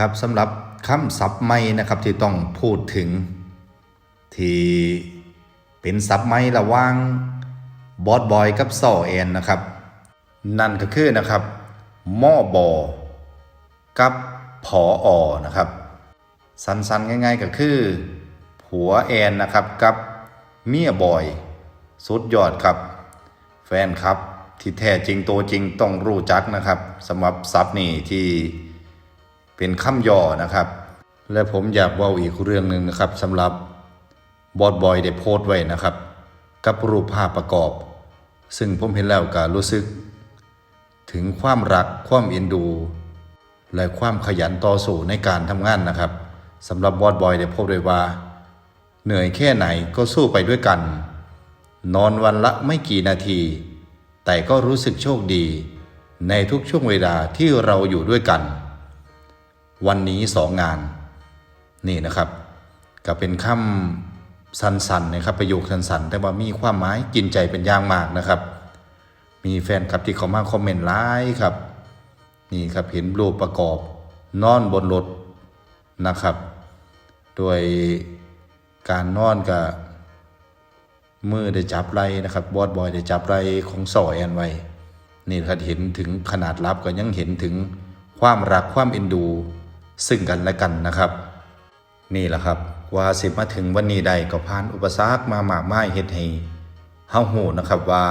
ครับสำหรับคำศัพท์ใหม่นะครับที่ต้องพูดถึง ที่เป็นศัพท์ใหม่ระว่างบอสบอยกับซอแอนนะครับ นั่นก็คือนะครับม้อบอกับผออนะครับ สั้นๆง่าย ๆก็คือ ผัวแอนนะครับกับเมียบอย สุดยอดครับ แฟนครับที่แท้จริงตัวจริงต้องรู้จักนะครับสำหรับซับนี่ที่ เป็นคำย่อนะครับ และผมอยากเว่าอีกเรื่องหนึ่งนะครับสำหรับบอดบอยได้โพสต์ไว้นะครับ กับรูปภาพประกอบ ซึ่งผมเห็นแล้วก็รู้สึก ถึงความรักความเอ็นดู และความขยันต่อสู้ในการทำงานนะครับสำหรับบอดบอยได้พบเลยว่า เหนื่อยแค่ไหนก็สู้ไปด้วยกัน นอนวันละไม่กี่นาที แต่ก็รู้สึกโชคดี ในทุกช่วงเวลาที่เราอยู่ด้วยกัน วันนี้สองงาน นี่นะครับ ก็เป็นคำสั้นๆนะครับประโยคสันส้นๆแต่ว่ามีความหมายกินใจเป็นอย่างมากนะครับ มีแฟนคลับที่เขามาคอมเมนต์ไลค์ครับ นี่ครับเห็นรูปประกอบ นอนบนรถนะครับโดยการนอนกับมือได้จับไหลนะครับบอสบอยได้จับไหลของสอแอนไว้นี่ครับเห็นถึงขนาดลับก็ยังเห็นถึงความรักความเอ็นดู ซึ่งกันและกันนะครับ นี่แหละครับว่าสิมาถึงวันนี้ใดก็ผ่านอุปสรรคมามากมายเฮ็ดให้เฮาหูนะครับว่า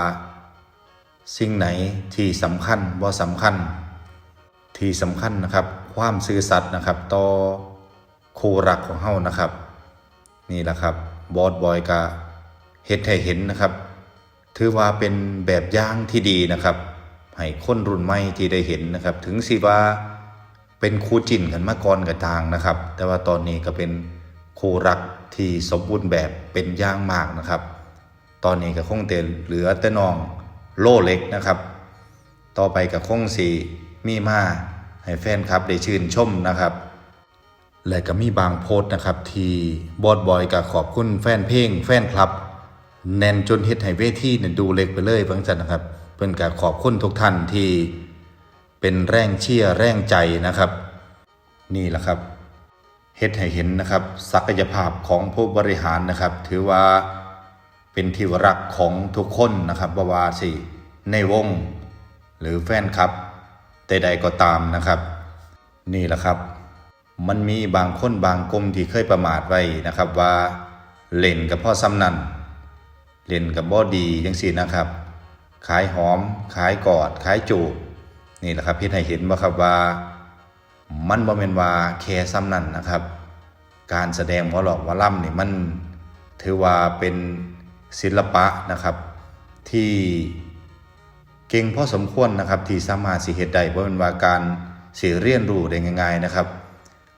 สิ่งไหนที่สำคัญบ่สำคัญ ที่สำคัญนะครับ ความซื่อสัตย์นะครับต่อคู่รักของเฮานะครับ นี่แหละครับบอสบอยกะเฮ็ดให้เห็นนะครับ ถือว่าเป็นแบบอย่างที่ดีนะครับให้คนรุ่นใหม่ที่ได้เห็นนะครับ ถึงสิว่า เป็นคู่จิ้นกันมาก่อนกับทางนะครับ แต่ว่าตอนนี้ก็เป็นคู่รักที่สมบูรณ์แบบเป็นย่างมากนะครับ ตอนนี้ก็คงแต่เหลือแต่น้องโลเล็กนะครับ ต่อไปก็คงสีมีมาให้แฟนครับได้ชื่นชมนะครับ และก็มีบางโพสต์นะครับ ที่บอดบอยก็ขอบคุณแฟนเพลงแฟนคลับ แน่นจนเฮ็ดให้เวทีเนี่ยดูเล็กไปเลยเพิ่งจันนะครับ เพิ่นก็ขอบคุณทุกท่านที่ เป็นแรงเชี่ยร์แรงใจนะครับ นี่แหละครับเฮ็ดให้เห็นนะครับศักยภาพของผู้บริหารนะครับ ถือว่าเป็นที่รักของทุกคนนะครับบ่ว่าสิในวง หรือแฟนคลับใดๆก็ตามนะครับ นี่แหละครับ มันมีบางคนบางกลุ่มที่เคยประมาทไว้นะครับว่าเล่นกับพ่อซ้ำนันเล่นกับบอดีจังสี่นะครับ ขายหอม ขายกอด ขายจูบ นี่แหละครับพี่ให้เห็นว่าครับว่ามันบ่แม่นว่าแค่ซ้ำนั่นนะครับ การแสดงหมอหลอกหมอล่ำนี่มันถือว่าเป็นศิลปะนะครับที่เก่งพอสมควรนะครับ ที่สามารถสิเฮ็ดไดบ่แม่นว่าการสิเรียนรู้ได้ง่ายๆนะครับ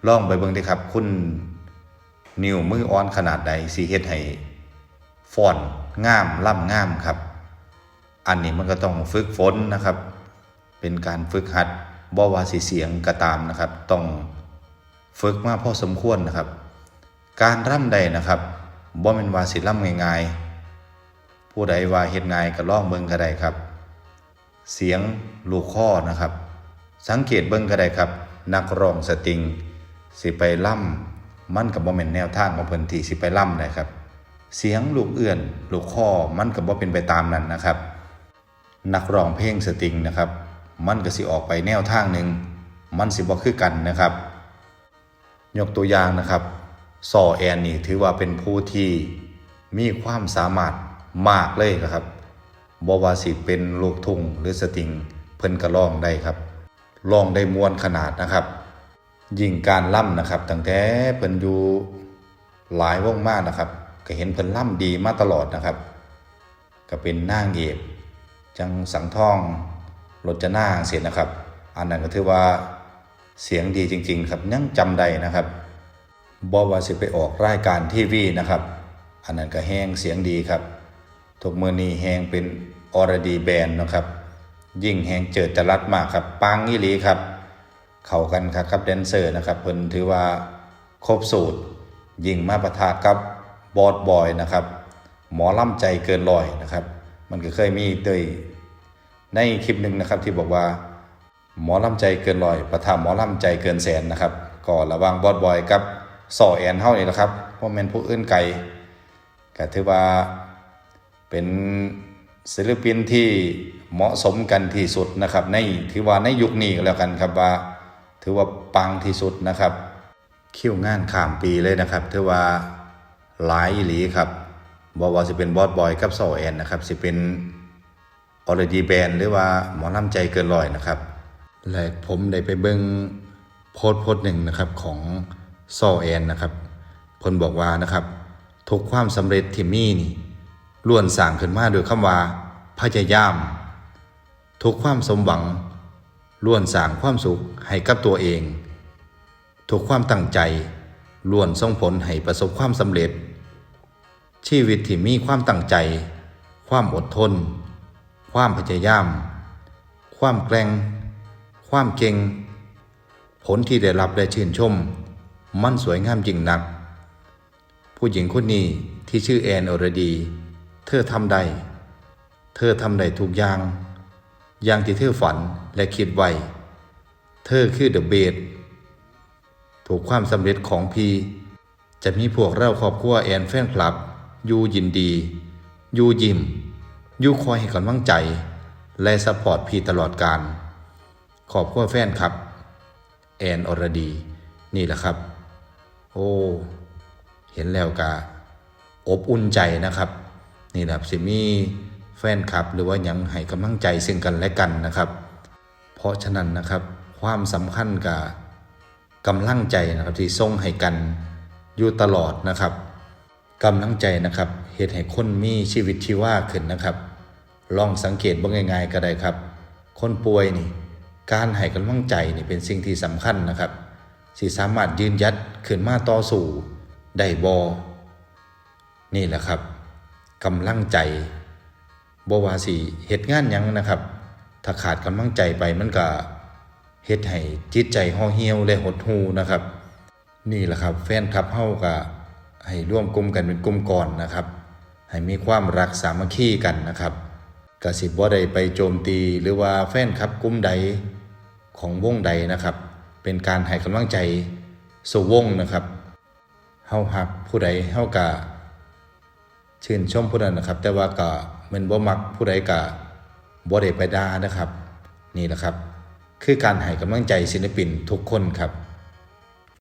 ลองไปเบิ่งด้ครับ คุณนิ้วมืออ่อนขนาดใดสิเฮ็ดให้ฟอนงามล่ำงามครับ อันนี้มันก็ต้องฝึกฝนนะครับ เป็นการฝึกหัดบ่ว่าสิเสียงก็ตามนะครับ ต้องฝึกมาพอสมควรนะครับ การร่ำใดนะครับบ่แม่นว่าสิร่ำง่ายๆ ผู้ใดว่าเฮ็ดง่ายก็ลองเบิ่งก็ได้ครับ เสียงลูกข้อนะครับ สังเกตเบิ่งก็ได้ครับ นักร้องสตริง สิไปล่ำมันกับบ่แม่นแนวทางของเพิ่นที่สิไปล่ำได้ครับ เสียงลูกเอื้อน ลูกข้อมันก็บ่เป็นไปตามนั้นนะครับ นักร้องเพลงสตริงนะครับ มันก็สิออกไปแนวทางหนึ่งมันสิบ่คือกันนะครับ ยกตัวอย่างนะครับซอแอนนี่ถือว่าเป็นผู้ที่มีความสามารถมากเลยนะครับบว่าสิเป็นลูกทุ่งหรือสติงเพิ่นก็ร้องได้ครับร้องได้มวนขนาดนะครับ ยิ่งการล่ำนะครับตั้งแต่เพิ่นอยู่หลายวงมากนะครับ ก็เห็นเพิ่นล่ำดีมาตลอดนะครับ ก็เป็นนางเอกจังสังทอง รจะนาเสียนะครับ อันนั้นก็ถือว่าเสียงดีจริง ๆ ครับยังจำได้นะครับบอว่าสิไปออกรายการทีวีนะครับ อันนั้นก็แห้งเสียงดีครับทุกมือนี้แห้งเป็นออรดีแบนนะครับ ยิ่งแห้งเจิดจรัดมากครับปังอีหลีครับ เข้ากันครับกับแดนเซอร์นะครับเพิ่นถือว่าครบสูตร ยิ่งมาประทะกับบอดบอยนะครับ หมอล่ำใจเกินร้อยนะครับ มันก็เคยมีเตย ในคลิปหนึ่งนะครับที่บอกว่า หมอล่ำใจเกินร้อยประทะหมอล่ำใจเกินแสนนะครับก็ระว่างบอสบอยกับซอแอนเฮานี่แหละครับเพราะแม่นผู้อื่นไกลก็ถือว่าเป็นศิลปินที่เหมาะสมกันที่สุดนะครับในถือว่าในยุคนี้แล้วกันครับว่า ถือว่าปังที่สุดนะครับคิวงานข้ามปีเลยนะครับ ถือว่าหลายอีหลีครับบอว่าสิเป็นบอสบอยกับซอแอนนะครับสิเป็น ออรดีแบนหรือว่าหมอลำใจเกินร้อยนะครับ และผมได้ไปเบิ่งโพสต์โพสต์หนึ่งนะครับของซอแอนนะครับเพิ่นบอกว่านะครับ ทุกความสำเร็จที่มีนี่ล้วนสร้างขึ้นมาโดยคำว่าพยายาม ทุกความสมหวังล้วนสร้างความสุขให้กับตัวเอง ทุกความตั้งใจล้วนส่งผลให้ประสบความสำเร็จ ชีวิตที่มีความตั้งใจ ความอดทน ความพยายาม ความแกร่ง ความเก่ง ผลที่ได้รับและชื่นชม มันสวยงามยิ่งนัก ผู้หญิงคนนี้ที่ชื่อแอนอรดี เธอทำได้ เธอทำได้ทุกอย่าง อย่างที่เธอฝันและคิดไว้ เธอคือเดอะเบสถูกความสำเร็จของพีจะมีพวกเราครอบครัวแอนแฟนคลับ อยู่ยินดี อยู่ยิ้ม อยู่คอยให้กำลังใจ และสปอร์ตพีตลอดการ ขอบคุณแฟนครับ แอนอรดี นี่แหละครับ โอ้เห็นแล้วกะอบอุ่นใจนะครับ นี่แหละสิมีแฟนคลับ หรือว่ายังให้กำลังใจซึ่งกันและกันนะครับ เพราะฉะนั้นนะครับ ความสำคัญกับกำลังใจนะครับที่ส่งให้กันอยู่ตลอดนะครับกำลังใจนะครับเหตุให้คนมีชีวิตชีวาขึ้นนะครับ ลองสังเกตบ้างง่ายๆก็ได้ครับ คนป่วยนี่ การให้กำลังใจนี่เป็นสิ่งที่สำคัญนะครับสิสามารถยืนยัดขึ้นมาต่อสู้ได้บอนี่แหละครับกำลังใจบวาสิเหตุงานยังนะครับ ถ้าขาดกำลังใจไปมันก็เฮ็ดให้จิตใจห่อเหี่ยวและหดหูนะครับ นี่แหละครับ แฟนคลับเฮาก็ให้ร่วมกลุ่มกันเป็นกลุ่มก่อนนะครับ ให้มีความรักสามัคคีกันนะครับ กสิบ่ได้ไปโจมตีหรือว่าแฟนคลับกลุ่มใดของวงใดนะครับ เป็นการให้กำลังใจสู่วงนะครับเฮาฮักผู้ใดเฮากะชื่นชมผู้นั้นนะครับ แต่ว่าก็มันบ่มักผู้ใดกะบ่ได้ไปด่านะครับ นี่แหละครับ คือการให้กำลังใจศิลปินทุกคนครับ